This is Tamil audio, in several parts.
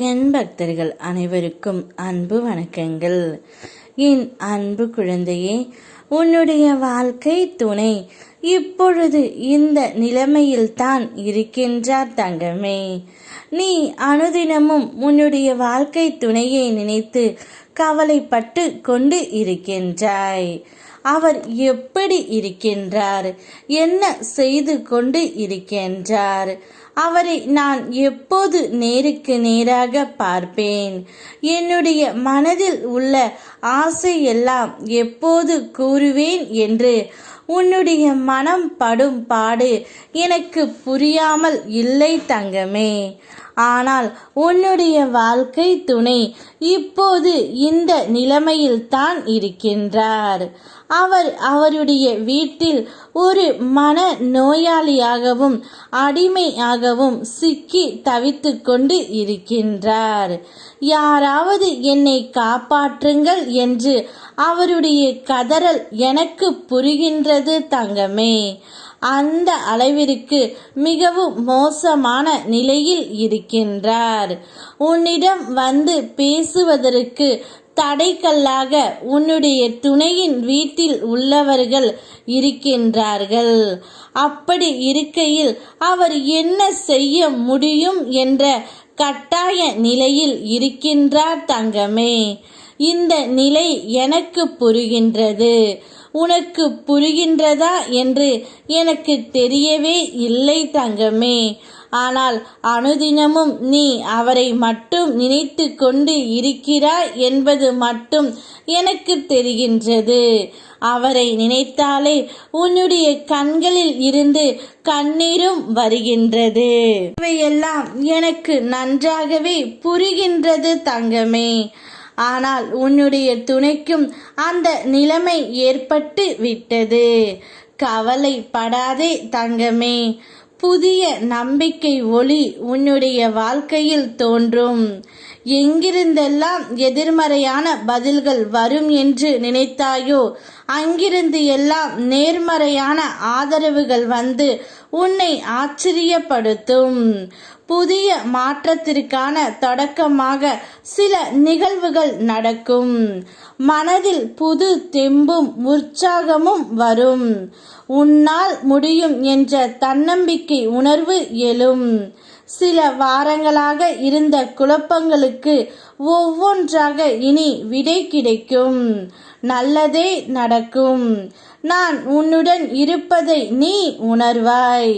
என் பக்தர்கள் அனைவருக்கும் அன்பு வணக்கங்கள். என் அன்பு குழந்தையே உன்னுடைய வாழ்க்கை துணை. இப்பொழுது இந்த நிலைமையில்தான் இருக்கின்றார் தங்கமே. நீ அனுதினமும் உன்னுடைய வாழ்க்கை துணையை நினைத்து கவலைப்பட்டு கொண்டு இருக்கின்றாய். அவர் எப்படி இருக்கின்றார்? என்ன செய்து கொண்டு இருக்கின்றார்? அவரை நான் எப்போது நேருக்கு நேராக பார்ப்பேன்? என்னுடைய மனதில் உள்ள ஆசையெல்லாம் எப்போது கூறுவேன் என்று? உன்னுடைய மனம் படும் பாடு எனக்கு புரியாமல் இல்லை தங்கமே. ஆனால் உன்னுடைய வாழ்க்கை துணை இப்போது இந்த நிலைமையில் தான் இருக்கின்றார். அவர் அவருடைய வீட்டில் ஒரு மன நோயாளியாகவும் அடிமையாகவும் சிக்கி தவித்து கொண்டு இருக்கின்றார். யாராவது என்னை காப்பாற்றுங்கள் என்று அவருடைய கதறல் எனக்கு புரிகின்றது தங்கமே. அந்த அளவிற்கு மிகவும் மோசமான நிலையில் இருக்கின்றார். உன்னிடம் வந்து பேசுவதற்கு தடைக்கல்லாக உன்னுடைய துணையின் வீட்டில் உள்ளவர்கள் இருக்கின்றார்கள். அப்படி இருக்கையில் அவர் என்ன செய்ய முடியும் என்ற கட்டாய நிலையில் இருக்கின்றார் தங்கமே. இந்த நிலை எனக்கு புரிகின்றது. உனக்கு புரிகின்றதா என்று எனக்கு தெரியவே இல்லை தங்கமே. ஆனால் அனுதினமும் நீ அவரை மட்டும் நினைத்து கொண்டு இருக்கிறாய் என்பது மட்டும் எனக்கு தெரிகின்றது. அவரை நினைத்தாலே உன்னுடைய கண்களில் இருந்து கண்ணீரும் வருகின்றது. இவையெல்லாம் எனக்கு நன்றாகவே புரிகின்றது தங்கமே. ஆனால் உன்னுடைய துணைக்கும் அந்த நிலைமை ஏற்பட்டு விட்டது. கவலைப்படாதே தங்கமே. புதிய நம்பிக்கை ஒளி உன்னுடைய வாழ்க்கையில் தோன்றும். எங்கிருந்தெல்லாம் எதிர்மறையான பதில்கள் வரும் என்று நினைத்தாயோ அங்கிருந்து எல்லாம் நேர்மறையான ஆதரவுகள் வந்து உன்னை ஆச்சரியப்படுத்தும். புதிய மாற்றத்திற்கான தொடக்கமாக சில நிகழ்வுகள் நடக்கும். மனதில் புது தெம்பும் உற்சாகமும் வரும். உன்னால் முடியும் என்ற தன்னம்பிக்கை உணர்வு எழும். சில வாரங்களாக இருந்த குழப்பங்களுக்கு ஒவ்வொன்றாக இனி விடை கிடைக்கும். நல்லதே நடக்கும். நான் உன்னுடன் இருப்பதை நீ உணர்வாய்.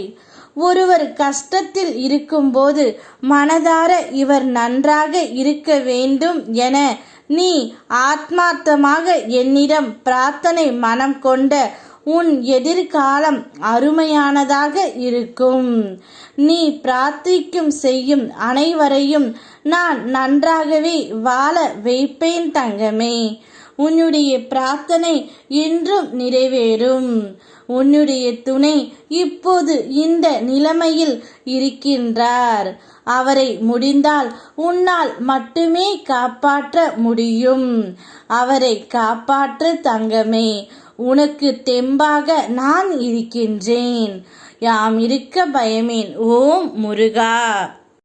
ஒருவர் கஷ்டத்தில் இருக்கும்போது மனதார இவர் நன்றாக இருக்க வேண்டும் என நீ ஆத்மார்த்தமாக என்னிடம் பிரார்த்தனை மனம் கொண்ட உன் எதிர்காலம் அருமையானதாக இருக்கும். நீ பிரார்த்திக்கும் செய்யும் அனைவரையும் நான் நன்றாகவே வாழ வைப்பேன் தங்கமே. உன்னுடைய பிரார்த்தனை இன்றும் நிறைவேறும். உன்னுடைய துணை இப்போது இந்த நிலைமையில் இருக்கின்றார். அவரை முடிந்தால் உன்னால் மட்டுமே காப்பாற்ற முடியும். அவரை காப்பாற்று தங்கமே. உனக்கு தெம்பாக நான் இருக்கின்றேன். யாம் இருக்க பயமேன் ஓம் முருகா.